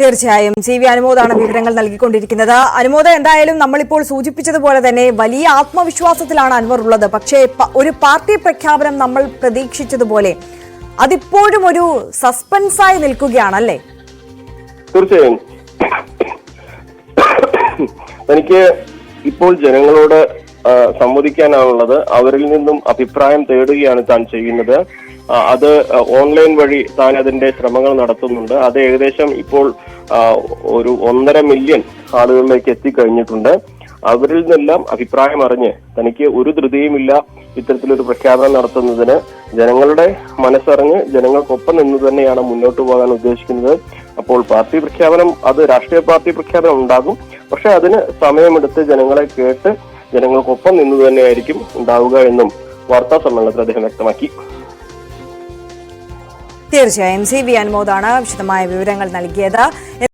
തീർച്ചയായും. C V അനുമോദാണ് വിവരങ്ങൾ നൽകിക്കൊണ്ടിരിക്കുന്നത്. അനുമോദ എന്തായാലും നമ്മളിപ്പോൾ സൂചിപ്പിച്ചതുപോലെ തന്നെ വലിയ ആത്മവിശ്വാസത്തിലാണ് അൻവർ ഉള്ളത്. പക്ഷേ ഒരു പാർട്ടി പ്രഖ്യാപനം നമ്മൾ പ്രതീക്ഷിച്ചതുപോലെ അതിപ്പോഴും ഒരു സസ്പെൻസായി നിൽക്കുകയാണല്ലേ? തീർച്ചയായും. എനിക്ക് ഇപ്പോൾ ജനങ്ങളോട് സംവദിക്കാനാണുള്ളത് അവരിൽ നിന്നും അഭിപ്രായം തേടുകയാണ് താൻ ചെയ്യുന്നത്. അത് ഓൺലൈൻ വഴി താൻ അതിന്റെ ശ്രമങ്ങൾ നടത്തുന്നുണ്ട്. അത് ഏകദേശം ഇപ്പോൾ ഒരു ഒന്നര മില്യൺ ആളുകളിലേക്ക് എത്തിക്കഴിഞ്ഞിട്ടുണ്ട്. അവരിൽ നിന്നെല്ലാം അഭിപ്രായം അറിഞ്ഞ് തനിക്ക് ഒരു ധൃതിയുമില്ല ഇത്തരത്തിലൊരു പ്രഖ്യാപനം നടത്തുന്നതിന്. ജനങ്ങളുടെ മനസ്സറിഞ്ഞ് ജനങ്ങൾക്കൊപ്പം നിന്ന് തന്നെയാണ് മുന്നോട്ട് പോകാൻ ഉദ്ദേശിക്കുന്നത്. അപ്പോൾ പാർട്ടി പ്രഖ്യാപനം അത് രാഷ്ട്രീയ പാർട്ടി പ്രഖ്യാപനം ഉണ്ടാകും. പക്ഷെ അതിന് സമയമെടുത്ത് ജനങ്ങളെ കേട്ട് ജനങ്ങൾക്കൊപ്പം നിന്ന് തന്നെയായിരിക്കും ഉണ്ടാവുക എന്നും വാർത്താ സമ്മേളനത്തിൽ അദ്ദേഹം വ്യക്തമാക്കി. തീർച്ചയായും സി വി അനുമോദാണ് വിശദമായ വിവരങ്ങൾ നൽകിയത്.